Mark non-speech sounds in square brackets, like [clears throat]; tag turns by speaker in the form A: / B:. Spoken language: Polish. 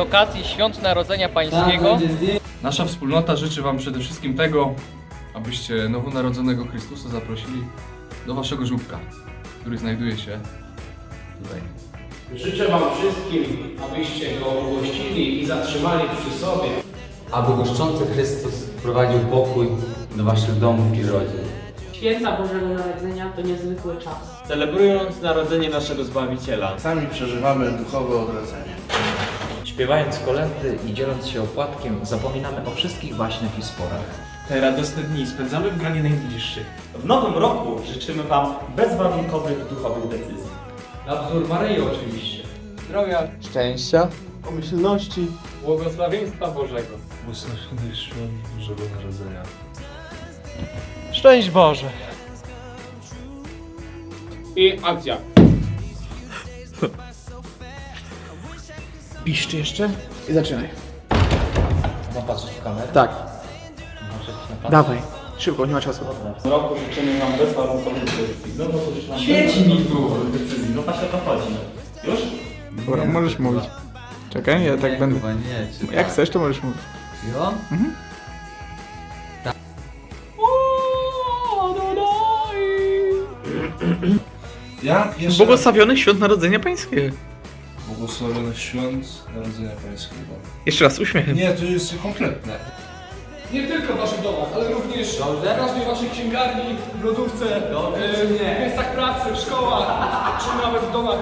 A: okazji Świąt Narodzenia Pańskiego
B: Nasza wspólnota życzy Wam przede wszystkim tego, abyście nowonarodzonego Chrystusa zaprosili do Waszego żłóbka, który znajduje się tutaj.
C: Życzę Wam wszystkim, abyście go ugościli i zatrzymali przy sobie.
D: aby goszczący Chrystus wprowadził pokój do waszych domów i rodzin.
E: Święta Bożego Narodzenia to niezwykły czas.
F: celebrując narodzenie naszego Zbawiciela.
G: Sami przeżywamy duchowe odrodzenie.
H: Śpiewając kolendy i dzieląc się opłatkiem, zapominamy o wszystkich baśniach i sporach.
F: Te radosne dni spędzamy w gronie najbliższych. W nowym roku życzymy Wam bezwarunkowych duchowych decyzji.
A: na wzór Maryi oczywiście.
B: Zdrowia,
D: Szczęścia,
C: Pomyślności.
A: Błogosławieństwa Bożego.
G: Błogosławionych świąt Bożego Narodzenia.
A: Szczęść Boże!
C: I akcja. [laughs]
G: Piszczy jeszcze? I zaczynaj.
H: Mam patrzeć w kamerę?
G: Tak,
H: patrzeć na
G: dawaj. Szybko, nie ma czasu.
F: W roku życzymy Wam bezwarunkowych decyzji. No to życzę Wam Świeci mi tu! decyzji. No właśnie o to chodzi. Już?
I: Dobra, możesz mówić. Czekaj, ja tak będę.
D: chyba nie, czy
I: Jak
D: tak?
I: chcesz, to możesz mówić.
D: Jo? [clears throat]
G: Ja jeszcze
I: Błogosławionych świąt Narodzenia Pańskiego.
G: Błogosławionych świąt Narodzenia Pańskiego.
I: Jeszcze raz, uśmiechem.
G: Nie, to jest kompletne.
B: Nie tylko w Waszych domach, ale również w każdej Waszej księgarni, w lodówce, e, w miejscach pracy, w szkołach, czy nawet w domach